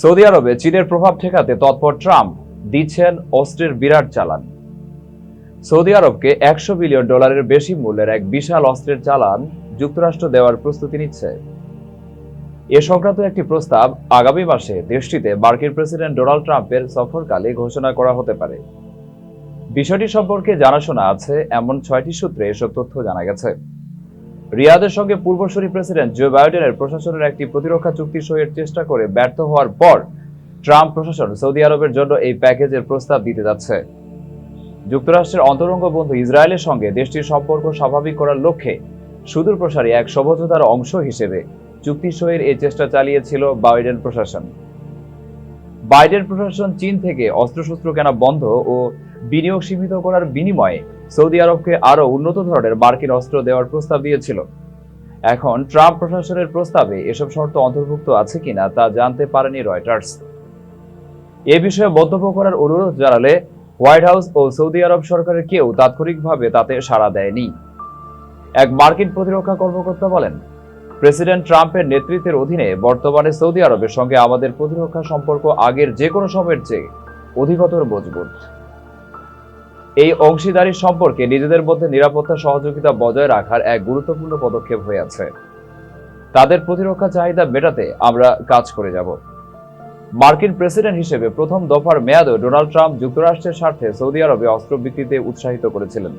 Saudi আরবে চীনের প্রভাব ঠেকাতে তৎপর ট্রাম্প দিচ্ছেন অস্ত্রের বিরাট চালান। সৌদি আরবকে একশো বিলিয়ন ডলারের বেশি মূল্যের এক বিশাল অস্ত্রের চালান যুক্তরাষ্ট্র দেওয়ার প্রস্তুতি নিচ্ছে। এ সংক্রান্ত একটি প্রস্তাব আগামী মাসে দেশটিতে মার্কিন প্রেসিডেন্ট ডোনাল্ড ট্রাম্পের সফরকালে ঘোষণা করা হতে পারে। বিষয়টি সম্পর্কে জানাশোনা আছে এমন ছয়টি সূত্রে এসব তথ্য জানা গেছে। রিয়াদের সঙ্গে পূর্বসূরি প্রেসিডেন্ট জো বাইডেনের প্রশাসনের একটি প্রতিরক্ষা চুক্তি সইয়ের চেষ্টা করে ব্যর্থ হওয়ার পর ট্রাম্প প্রশাসন সৌদি আরবের জন্য এই প্যাকেজের প্রস্তাব দিতে যাচ্ছে। যুক্তরাষ্ট্রের অন্তরঙ্গ বন্ধু ইসরায়েলের সঙ্গে দেশটির সম্পর্ক স্বাভাবিক করার লক্ষ্যে সুদূর প্রসারী এক সমঝোতার অংশ হিসেবে চুক্তি সইয়ের এই চেষ্টা চালিয়েছিল বাইডেন প্রশাসন। বাইডেন প্রশাসন চীন থেকে অস্ত্রশস্ত্র কেনা বন্ধ ও বিনিয়োগ সীমিত করার বিনিময়ে সৌদি আরবকে আরও উন্নত ধরনের মার্কিন অস্ত্র দেওয়ার প্রস্তাব দিয়েছিল। এখন ট্রাম্প প্রশাসনের প্রস্তাবে এসব শর্ত অন্তর্ভুক্ত আছে কিনা তা জানতে পারেনি রয়টার্স। এ বিষয়ে মন্তব্য করার অনুরোধ জানালে হোয়াইট হাউস ও সৌদি আরব সরকারের কেউ তাৎক্ষণিকভাবে তাতে সাড়া দেয়নি। এক মার্কিন প্রতিরক্ষা কর্মকর্তা বলেন, প্রেসিডেন্ট ট্রাম্পের নেতৃত্বের অধীনে বর্তমানে সৌদি আরবের সঙ্গে আমাদের প্রতিরক্ষা সম্পর্ক আগের যে কোনো সময়ের চেয়ে অধিকতর মজবুত। এই অংশীদারি সম্পর্কে নিজেদের মধ্যে নিরাপত্তা, সহযোগিতা বজায় রাখার এক গুরুত্বপূর্ণ পদক্ষেপ হয়ে আছে। তাদের প্রতিরক্ষা চাহিদা মেটাতে আমরা কাজ করে যাব। মার্কিন প্রেসিডেন্ট হিসেবে প্রথম দফার মেয়াদে ডোনাল্ড ট্রাম্প যুক্তরাষ্ট্রের স্বার্থে সৌদি আরবে অস্ত্র বিক্রিতে উৎসাহিত করেছিলেন।